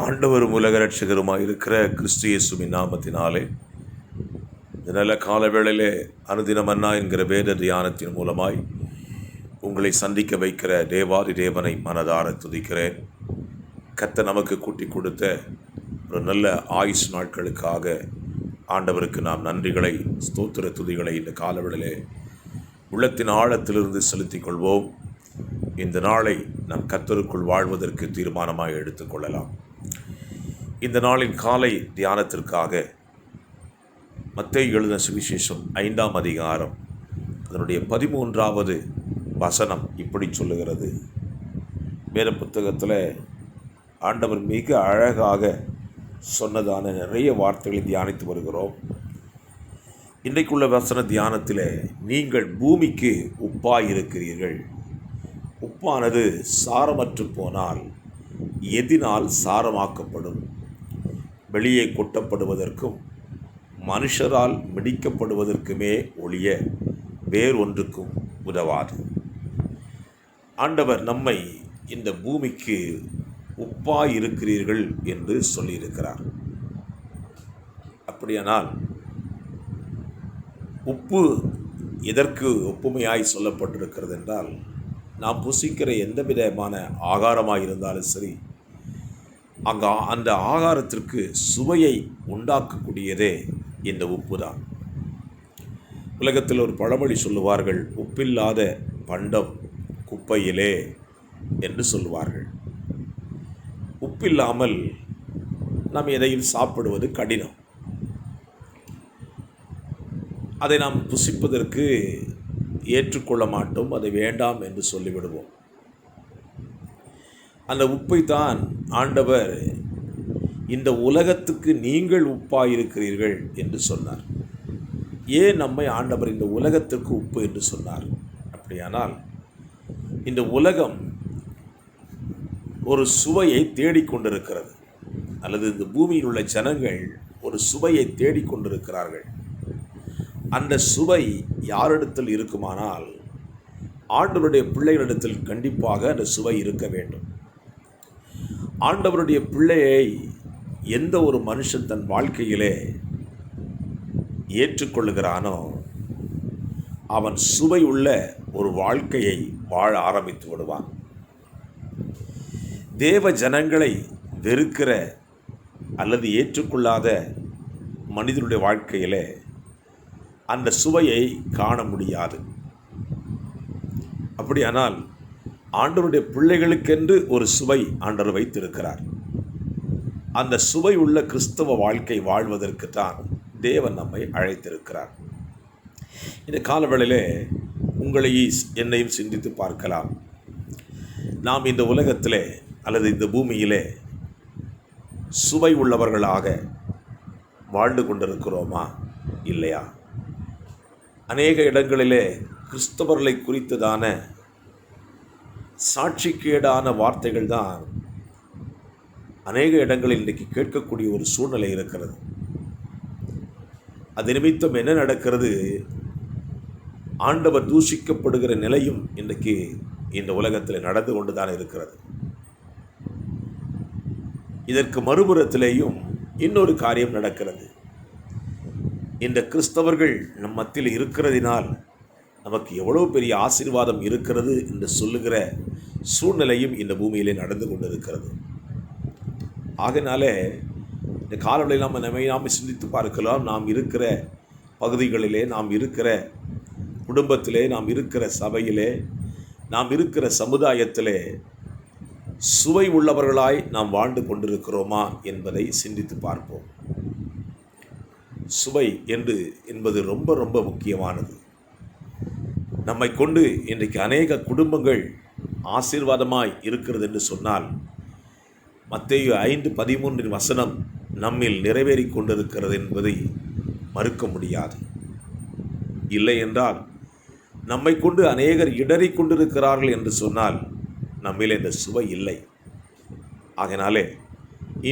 ஆண்டவரும் உலக ரட்சகருமாய் இருக்கிற கிறிஸ்து இயேசுவின் நாமத்தினாலே இந்த நல்ல காலவேளையிலே அனுதினம் அண்ணா என்கிற வேத தியானத்தின் மூலமாய் உங்களை சந்திக்க வைக்கிற தேவாதி தேவனை மனதார துதிக்கிறேன். கத்த நமக்கு கூட்டி கொடுத்த ஒரு நல்ல ஆயுஷ் நாட்களுக்காக ஆண்டவருக்கு நாம் நன்றிகளை ஸ்தோத்திர துதிகளை இந்த காலவேளையிலே உள்ளத்தின் ஆழத்திலிருந்து செலுத்திக் கொள்வோம். இந்த நாளை நம் கத்தருக்குள் வாழ்வதற்கு தீர்மானமாக எடுத்துக்கொள்ளலாம் இந்த நாளின் காலை தியானத்திற்காக மத்திய எழுத சுவிசேஷம் ஐந்தாம் அதிகாரம் அதனுடைய பதிமூன்றாவது வசனம் இப்படி சொல்லுகிறது. வேத புத்தகத்தில் ஆண்டவர் மிக அழகாக சொன்னதான நிறைய வார்த்தைகளை தியானித்து வருகிறோம். இன்றைக்குள்ள வசன தியானத்தில் நீங்கள் பூமிக்கு உப்பாய் இருக்கிறீர்கள். உப்பானது சாரமற்று போனால் எதினால் சாரமாக்கப்படும். வெளியே கொட்டப்படுவதற்கும் மனுஷரால் மிடிக்கப்படுவதற்குமே ஒழிய வேறொன்றுக்கும் உதவாது. ஆண்டவர் நம்மை இந்த பூமிக்கு உப்பாய் இருக்கிறீர்கள் என்று சொல்லியிருக்கிறார். அப்படியானால் உப்பு எதற்கு ஒப்புமையாய் சொல்லப்பட்டிருக்கிறது என்றால் நாம் புசிக்கிற எந்த விதமான ஆகாரமாக இருந்தாலும் சரி அங்கே அந்த ஆகாரத்திற்கு சுவையை உண்டாக்கக்கூடியதே இந்த உப்பு தான் உலகத்தில் ஒரு பழமொழி சொல்லுவார்கள் உப்பில்லாத பண்டம் குப்பையிலே என்று சொல்லுவார்கள். உப்பில்லாமல் நாம் எதையும் சாப்பிடுவது கடினம். அதை நாம் புசிப்பதற்கு ஏற்றுக்கொள்ள மாட்டோம் அதை வேண்டாம் என்று சொல்லிவிடுவோம். அந்த உப்பை தான் ஆண்டவர் இந்த உலகத்துக்கு நீங்கள் உப்பாயிருக்கிறீர்கள் என்று சொன்னார். ஏன் நம்மை ஆண்டவர் இந்த உலகத்திற்கு உப்பு என்று சொன்னார்? அப்படியானால் இந்த உலகம் ஒரு சுவையை தேடிக்கொண்டிருக்கிறது அல்லது இந்த பூமியில் உள்ள ஜனங்கள் ஒரு சுவையை தேடிக்கொண்டிருக்கிறார்கள் அந்த சுவை யாரிடத்தில் இருக்குமானால் ஆண்டவருடைய பிள்ளைகளிடத்தில் கண்டிப்பாக அந்த சுவை இருக்க வேண்டும். ஆண்டவருடைய பிள்ளையை எந்த ஒரு மனுஷன் தன் வாழ்க்கையிலே ஏற்றுக்கொள்ளுகிறானோ அவன் சுவை உள்ள ஒரு வாழ்க்கையை வாழ ஆரம்பித்து விடுவான். தேவ ஜனங்களை வெறுக்கிற அல்லது ஏற்றுக்கொள்ளாத மனிதனுடைய வாழ்க்கையிலே அந்த சுவையை காண முடியாது. அப்படியானால் ஆண்டவருடைய பிள்ளைகளுக்கென்று ஒரு சுவை ஆண்டவர் வைத்திருக்கிறார். அந்த சுவை உள்ள கிறிஸ்தவ வாழ்க்கை வாழ்வதற்கு தான் தேவன் நம்மை அழைத்திருக்கிறார். இந்த காலவேளையிலே உங்களை என்னையும் சிந்தித்து பார்க்கலாம். நாம் இந்த உலகத்திலே அல்லது இந்த பூமியிலே சுவை உள்ளவர்களாக வாழ்ந்து கொண்டிருக்கிறோமா? இல்லையா? அநேக இடங்களிலே கிறிஸ்தவர்களை குறித்ததான சாட்சிக்கேடான வார்த்தைகள் தான் அநேக இடங்களில் இன்றைக்கு கேட்கக்கூடிய ஒரு சூழ்நிலை இருக்கிறது. அது நிமித்தம் என்ன நடக்கிறது? ஆண்டவர் தூஷிக்கப்படுகிற நிலையும் இன்றைக்கு இந்த உலகத்தில் நடந்து கொண்டு தான் இருக்கிறது. இதற்கு மறுபுறத்திலேயும் இன்னொரு காரியம் நடக்கிறது. இந்த கிறிஸ்தவர்கள் நம் மத்தியில் இருக்கிறதினால் நமக்கு எவ்வளோ பெரிய ஆசீர்வாதம் இருக்கிறது என்று சொல்லுகிற சூழ்நிலையும் இந்த பூமியிலே நடந்து கொண்டிருக்கிறது. ஆகினாலே இந்த காலவழியில் நாம் நம்மை நாம் சிந்தித்து பார்க்கலாம். நாம் இருக்கிற பகுதிகளிலே நாம் இருக்கிற குடும்பத்திலே நாம் இருக்கிற சபையிலே நாம் இருக்கிற சமுதாயத்திலே சுவை உள்ளவர்களாய் நாம் வாழ்ந்து கொண்டிருக்கிறோமா என்பதை சிந்தித்து பார்ப்போம். சுவை என்று என்பது ரொம்ப ரொம்ப முக்கியமானது. நம்மை கொண்டு இன்றைக்கு அநேக குடும்பங்கள் ஆசீர்வாதமாய் இருக்கிறது என்று சொன்னால் மத்திய ஐந்து பதிமூன்றின் வசனம் நம்மில் நிறைவேறி கொண்டிருக்கிறது என்பதை மறுக்க முடியாது. இல்லை என்றால் நம்மை கொண்டு அநேகர் இடறி கொண்டிருக்கிறார்கள் என்று சொன்னால் நம்மில் இந்த சுவை இல்லை. ஆகினாலே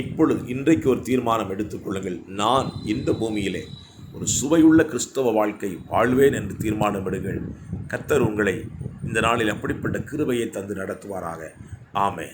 இப்பொழுது இன்றைக்கு ஒரு தீர்மானம் எடுத்துக்கொள்ளுங்கள் நான் இந்த பூமியிலே ஒரு சுவையுள்ள கிறிஸ்தவ வாழ்க்கை வாழ்வேன் என்று தீர்மானமிடுங்கள். கத்தர் உங்களை இந்த நாளில் அப்படிப்பட்ட கிருபையை தந்து நடத்துவாராக. ஆமே